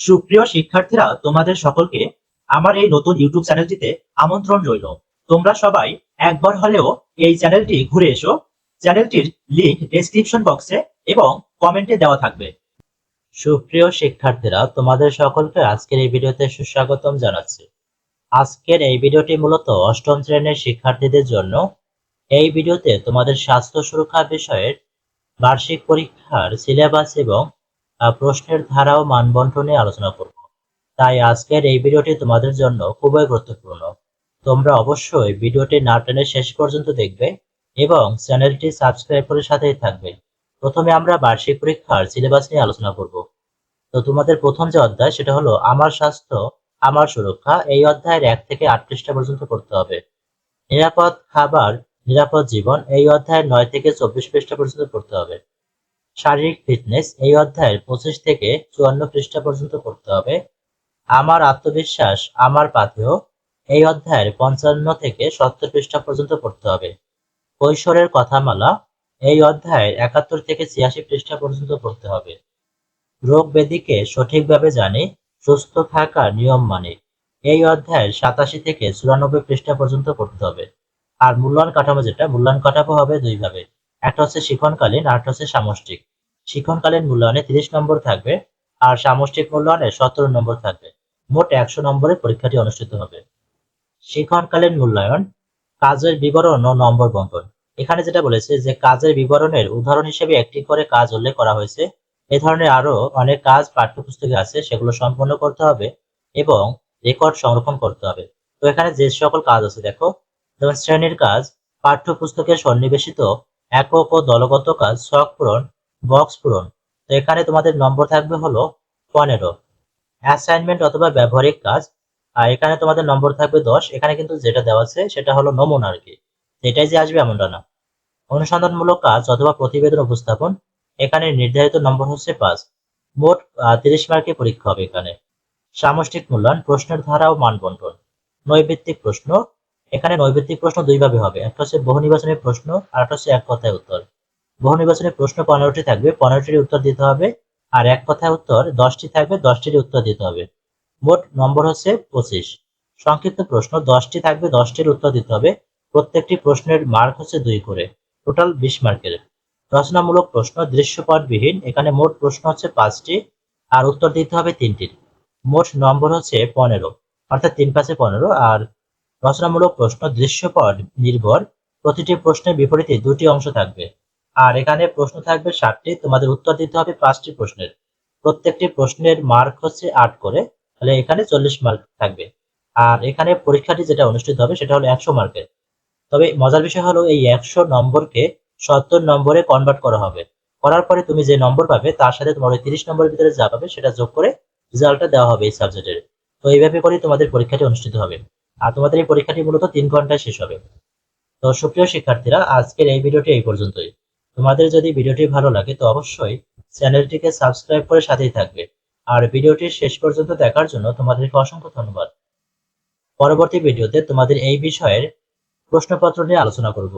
সুপ্রিয় শিক্ষার্থীরা, তোমাদের সকলকে আমার এই নতুন ইউটিউব চ্যানেলটিতে আমন্ত্রণ রইল। তোমরা সবাই একবার হলেও এই চ্যানেলটি ঘুরে এসো। চ্যানেলটির লিংক ডেসক্রিপশন বক্সে এবং কমেন্টে দেওয়া থাকবে। সুপ্রিয় শিক্ষার্থীরা, তোমাদের সকলকে আজকের এই ভিডিওতে সুস্বাগতম জানাচ্ছি। আজকের এই ভিডিওটি মূলত অষ্টম শ্রেণির শিক্ষার্থীদের জন্য। এই ভিডিওতে তোমাদের স্বাস্থ্য সুরক্ষা বিষয়ের বার্ষিক পরীক্ষার সিলেবাস এবং প্রশ্নের ধারা ও মানবন্টন নিয়ে আলোচনা করব। তাই আজকের এই ভিডিওটি তোমাদের জন্য খুবই গুরুত্বপূর্ণ। তোমরা অবশ্যই ভিডিওটি না টেনে শেষ পর্যন্ত দেখবে এবং চ্যানেলটি সাবস্ক্রাইব করে সাথেই থাকবে। প্রথমে আমরা বার্ষিক পরীক্ষার সিলেবাস নিয়ে আলোচনা করব। তো তোমাদের প্রথম যে অধ্যায়, সেটা হলো আমার স্বাস্থ্য, আমার সুরক্ষা। এই অধ্যায়ের এক থেকে আট পৃষ্ঠা পর্যন্ত করতে হবে। নিরাপদ খাবার, নিরাপদ জীবন, এই অধ্যায়ের নয় থেকে চব্বিশ পৃষ্ঠা পর্যন্ত পড়তে হবে। শারীরিক ফিটনেস এই অধ্যায়ের পঁচিশ থেকে চুয়ান্ন পৃষ্ঠা পর্যন্ত পড়তে হবে। আমার আত্মবিশ্বাস আমার পাথেয়, এই অধ্যায়ের পঞ্চান্ন থেকে সত্তর পৃষ্ঠা পর্যন্ত পড়তে হবে। কৈশোরের কথামালা, এই অধ্যায়ের একাত্তর থেকে ছিয়াশি পৃষ্ঠা পর্যন্ত পড়তে হবে। রোগ ব্যাধিকে সঠিকভাবে জানি, সুস্থ থাকার নিয়ম মানে এই অধ্যায়ের সাতাশি থেকে চুরানব্বই পৃষ্ঠা পর্যন্ত পড়তে হবে। আর মূল্যায়ন কাঠামো যেটা, মূল্যায়ন কাঠামো হবে দুইভাবে। একটা হচ্ছে শিক্ষণকালীন আর একটা হচ্ছে সামষ্টিক। শিক্ষণকালীন মূল্যায়নে তিরিশ নম্বর থাকবে আর সামষ্টিক মূল্যায়নে সতেরো নম্বর থাকবে। মোট একশো নম্বরের পরীক্ষাটি অনুষ্ঠিত হবে। শিক্ষণকালীন মূল্যায়ন, কাজের বিবরণ ও নম্বর বঙ্কন এখানে যেটা বলেছে যে কাজের বিবরণের উদাহরণ হিসেবে একটি করে কাজ উল্লেখ করা হয়েছে। এ ধরনের আরও অনেক কাজ, পাঠ্যপুস্তকে আছে, সেগুলো সম্পন্ন করতে হবে এবং রেকর্ড সংরক্ষণ করতে হবে। তো এখানে যে সকল কাজ আছে, দেখো, যেমন শ্রেণির কাজ, পাঠ্যপুস্তকের সন্নিবেশিত একক ও দলগত কাজ, শখ পূরণ বক্স পূরণ। তো এখানে তোমাদের নম্বর থাকবে হলো পনেরো। অ্যাসাইনমেন্ট অথবা ব্যবহারিক কাজ। আর এখানে তোমাদের নম্বর থাকবে দশ। এখানে কিন্তু যেটা দেওয়া আছে, সেটা হলো নমুনা আর কি। এটাই যে আসবে এমনটা না। অনুসন্ধানমূলক কাজ অথবা প্রতিবেদন উপস্থাপন। এখানে নির্ধারিত নম্বর হচ্ছে পাঁচ। মোট তিরিশ মার্কের পরীক্ষা হবে এখানে। সামষ্টিক মূল্যায়ন, প্রশ্নের ধারা ও মানবন্টন। নৈবিত্তিক প্রশ্ন। এখানে নৈবিত্তিক প্রশ্ন দুইভাবে হবে। একটা হচ্ছে বহু নির্বাচনী প্রশ্ন, আর একটা হচ্ছে এক কথায় উত্তর। বহু নির্বাচনী প্রশ্ন পনেরোটি থাকবে, পনেরোটির উত্তর দিতে হবে, আর এক কথায় উত্তর, দশটি থাকবে দশটির উত্তর দিতে হবে। মোট নম্বর হচ্ছে পঁচিশ। সংক্ষিপ্ত প্রশ্ন, দশটি থাকবে, দশটির উত্তর দিতে হবে। প্রত্যেকটি প্রশ্নের মার্ক হচ্ছে দুই করে। টোটাল বিশ মার্কের। রচনামূলক প্রশ্ন, দৃশ্যপটবিহীন, এখানে মোট প্রশ্ন হচ্ছে পাঁচটি, আর উত্তর দিতে হবে তিনটির। মোট নম্বর হচ্ছে পনেরো, অর্থাৎ তিন পাঁচে পনেরো, আর রচনামূলক প্রশ্ন, দৃশ্যপট নির্ভর, প্রতিটি প্রশ্নের বিপরীতে দুটি অংশ থাকবে। আর এখানে প্রশ্ন থাকবে ষাটটি তোমাদের উত্তর দিতে হবে পাঁচটি প্রশ্নের। প্রত্যেকটি প্রশ্নের মার্ক হচ্ছে আট করে। তাহলে এখানে চল্লিশ মার্ক থাকবে। আর এখানে পরীক্ষাটি যেটা অনুষ্ঠিত হবে সেটা হলো একশো মার্কের তবে মজার বিষয় হলো এই একশো নম্বরকে সত্তর নম্বরে কনভার্ট করা হবে। করার পরে তুমি যে নম্বর পাবে, তার সাথে তোমার ওই তিরিশ নম্বরের ভিতরে যা পাবে সেটা যোগ করে রেজাল্টটা দেওয়া হবে এই সাবজেক্টের তো এইভাবে করে তোমাদের পরীক্ষাটি অনুষ্ঠিত হবে। আর তোমাদের এই পরীক্ষাটি মূলত তিন ঘন্টায় শেষ হবে। তো সুপ্রিয় শিক্ষার্থীরা, আজকের এই ভিডিওটি এই পর্যন্তই। তোমাদের যদি ভিডিওটি ভালো লাগে, তো অবশ্যই চ্যানেলটিকে সাবস্ক্রাইব করে সাথেই থাকবে। আর ভিডিওটি শেষ পর্যন্ত দেখার জন্য তোমাদেরকে অসংখ্য ধন্যবাদ। পরবর্তী ভিডিওতে তোমাদের এই বিষয়ের প্রশ্নপত্র নিয়ে আলোচনা করব।